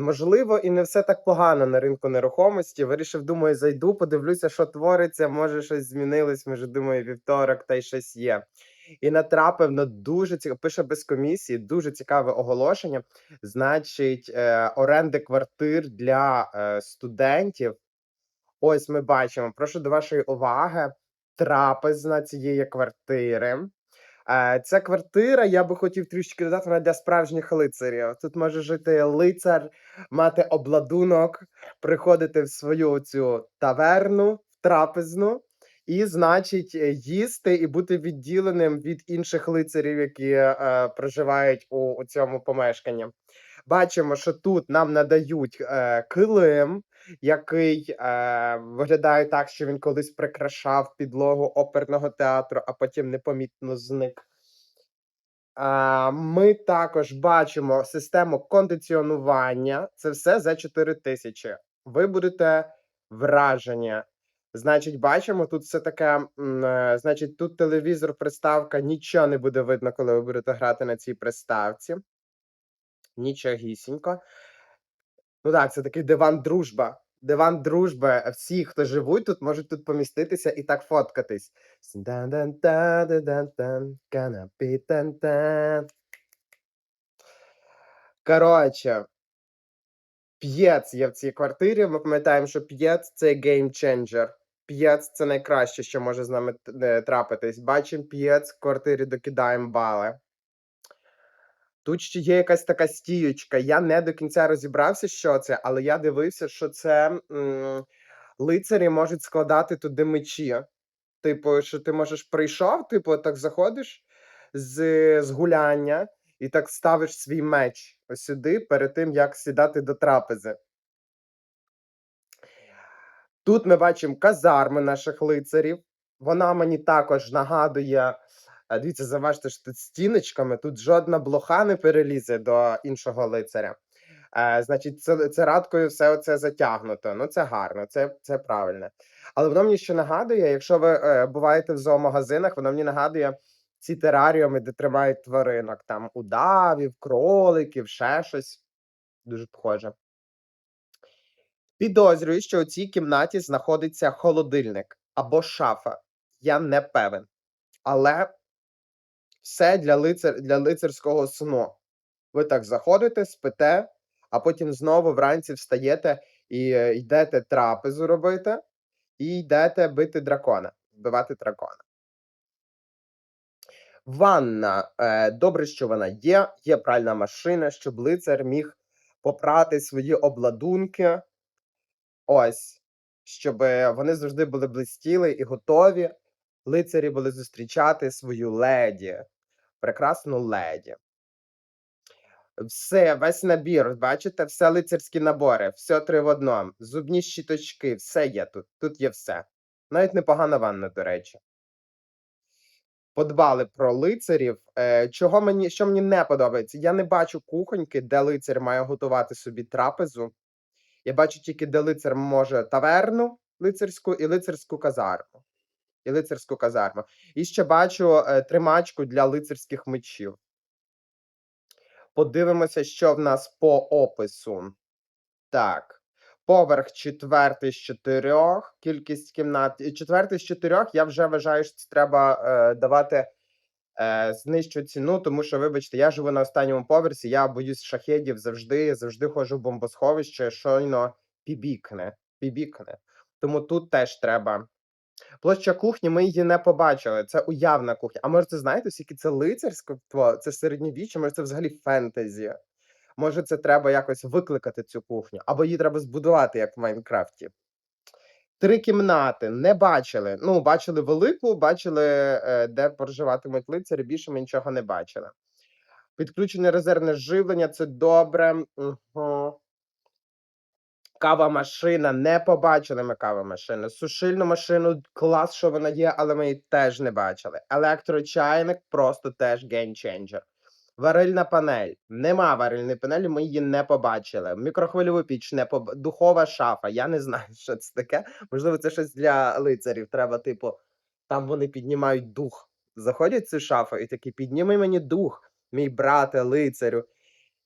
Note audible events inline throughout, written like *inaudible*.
Можливо, і не все так погано на ринку нерухомості. Вирішив, думаю, зайду, подивлюся, що твориться. Може, щось змінилось. Може, думаю, вівторок та й щось є. І натрапив на дуже цікаве, пише без комісії, дуже цікаве оголошення. Значить, е, оренди квартир для е, студентів. Ось ми бачимо. Прошу до вашої уваги. Трапезна цієї квартири. Е, Ця квартира, я би хотів трішки додати, вона для справжніх лицарів. Тут може жити лицар, мати обладунок, приходити в свою цю таверну, трапезну, і, значить, е, їсти і бути відділеним від інших лицарів, які е, проживають у, у цьому помешканні. Бачимо, що тут нам надають е, килим, який е, виглядає так, що він колись прикрашав підлогу оперного театру, а потім непомітно зник. А, ми також бачимо систему кондиціонування. Це все за 4 тисячі. Ви будете вражені. Значить, бачимо, тут все таке. е, Значить, тут телевізор, приставка, нічого не буде видно, коли ви будете грати на цій приставці. Нічогісінько. Ну так, це такий диван дружба. Диван дружби. Всі, хто живуть тут, можуть тут поміститися і так фоткатись. Коротше, п'єц є в цій квартирі. Ми пам'ятаємо, що п'єц це геймченджер. П'єц це найкраще, що може з нами е, трапитись. Бачимо п'єц в квартирі, докидаємо бали. Тут ще є якась така стіючка. Я не до кінця розібрався, що це, але я дивився, що це м, лицарі можуть складати туди мечі. Типу, що ти можеш прийшов, типу, так заходиш з, з гуляння і так ставиш свій меч ось сюди перед тим, як сідати до трапези. Тут ми бачимо казарми наших лицарів. Вона мені також нагадує. Е, Дивіться, заважте ж тут стіночками. Тут жодна блоха не перелізе до іншого лицаря. Е, значить, це, радкою все це затягнуто. Ну, це гарно, це, це правильно. Але воно мені ще нагадує, якщо ви е, буваєте в зоомагазинах, воно мені нагадує ці тераріуми, де тримають тваринок, там удавів, кроликів, ще щось. Дуже похоже. Підозрюю, що у цій кімнаті знаходиться холодильник або шафа. Я не певен. Але все для, лицар, для лицарського сну. Ви так заходите, спите, а потім знову вранці встаєте і е, йдете трапезу робити, і йдете бити дракона, вбивати дракона. Ванна. Е, добре, що вона є. Є пральна машина, щоб лицар міг попрати свої обладунки. Ось, щоб вони завжди були блистіли і готові. Лицарі були зустрічати свою леді, прекрасну леді. Все, весь набір, бачите, все лицарські набори, все три в одному. Зубні щіточки, все є тут. Тут є все. Навіть непогана ванна, до речі. Подбали про лицарів. Е, чого мені, що мені не подобається? Я не бачу кухоньки, де лицар має готувати собі трапезу. Я бачу тільки, де лицар може таверну лицарську і лицарську казарму. І лицарську казарму. І ще бачу е, тримачку для лицарських мечів. Подивимося, що в нас по опису. Так. Поверх четвертий з чотирьох, кількість кімнат. Четвертий з чотирьох, я вже вважаю, що це треба е, давати е, знижчу ціну, тому що, вибачте, я живу на останньому поверсі, я боюсь шахедів завжди, завжди ходжу в бомбосховище, щойно пібікне. пібікне. Тому тут теж треба. Площа кухні, ми її не побачили. Це уявна кухня. А може, це знаєте, скільки це лицарсько, це середньовіччя, може, це взагалі фентезі. Може, це треба якось викликати цю кухню, або її треба збудувати, як в Майнкрафті. Три кімнати не бачили. Ну, бачили велику, бачили, е, де проживатимуть лицарі, більше ми нічого не бачили. Підключене резервне живлення це добре. Угу. Кава машина, не побачили ми кава машину. Сушильну машину, клас, що вона є, але ми її теж не бачили. Електрочайник просто теж геймченджер. Варильна панель. Нема варильної панелі, ми її не побачили. Мікрохвильову піч, не поб... духова шафа. Я не знаю, що це таке. Можливо, це щось для лицарів. Треба, типу, там вони піднімають дух. Заходять в цю шафу і такі: підніми мені дух, мій брате, лицарю.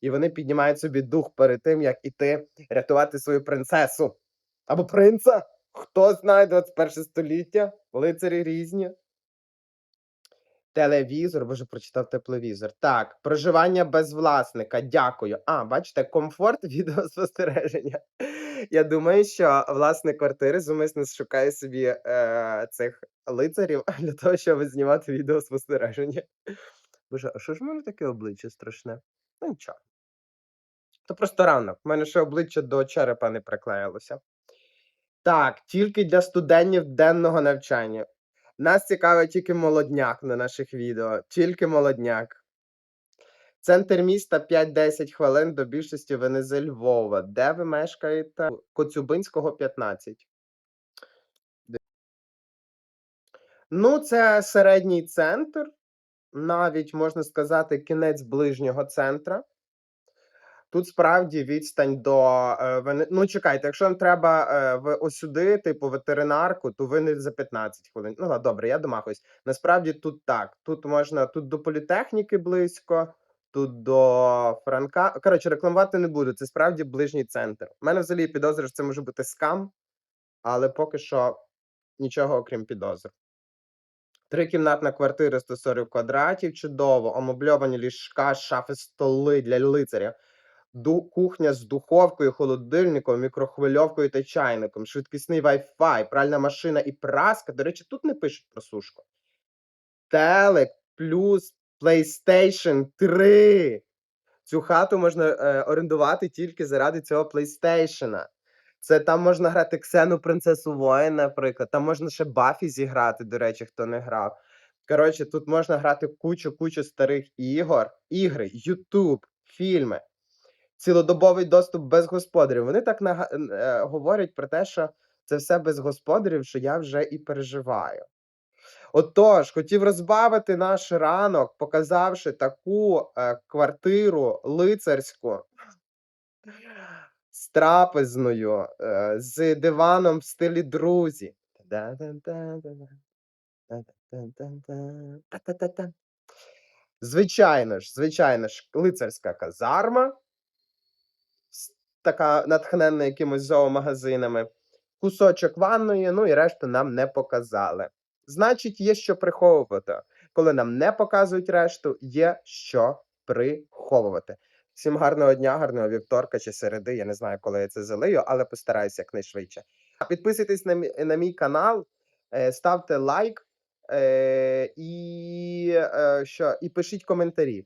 І вони піднімають собі дух перед тим, як іти рятувати свою принцесу або принца. Хто знає 21 століття, лицарі різні. Телевізор, боже, прочитав тепловізор. Так, проживання без власника. Дякую. А, бачите, комфорт *laughs* відеоспостереження. Я думаю, що власник квартири зумисно шукає собі е, цих лицарів *laughs* для того, щоб знімати відеоспостереження. Боже, а що ж в мене таке обличчя страшне? Ну нічого. То просто ранок. У мене ще обличчя до черепа не приклеїлося. Так, тільки для студентів денного навчання. Нас цікавить тільки молодняк на наших відео. Тільки молодняк. Центр міста 5-10 хвилин до більшості ви не зі Львова. Де ви мешкаєте? Коцюбинського 15. Ну, це середній центр, навіть можна сказати, кінець ближнього центра. Тут справді відстань до е, Ну, чекайте, якщо вам треба е, в ось типу ветеринарку, то ви не за 15 хвилин. Ну, ладно, добре, я домахуюсь. Насправді тут так. Тут можна, тут до політехніки близько, тут до Франка. Коротше, рекламувати не буду. Це справді ближній центр. У мене взагалі підозра, що це може бути скам, але поки що нічого окрім підозр. Трикімнатна квартира 140 квадратів, чудово, омобльовані ліжка, шафи, столи для лицаря, кухня з духовкою, холодильником, мікрохвильовкою та чайником, швидкісний Wi-Fi, пральна машина і праска. До речі, тут не пишуть про сушку. Телек плюс PlayStation 3. Цю хату можна е, орендувати тільки заради цього PlayStation. Це там можна грати Ксену Принцесу Воїн, наприклад. Там можна ще Бафі зіграти, до речі, хто не грав. Коротше, тут можна грати кучу-кучу старих ігор, ігри, Ютуб, фільми, цілодобовий доступ без господарів. Вони так нага- е, говорять про те, що це все без господарів, що я вже і переживаю. Отож, хотів розбавити наш ранок, показавши таку е, квартиру лицарську з трапезною, е, з диваном в стилі друзі. Звичайно ж, звичайно ж, лицарська казарма, така натхненна якимось зоомагазинами, кусочок ванної, ну і решту нам не показали. Значить, є що приховувати. Коли нам не показують решту, є що приховувати. Всім гарного дня, гарного вівторка чи середи. Я не знаю, коли я це залию, але постараюся якнайшвидше. Підписуйтесь на мій, на мій канал, е, ставте лайк е, і, е, що, і пишіть коментарі.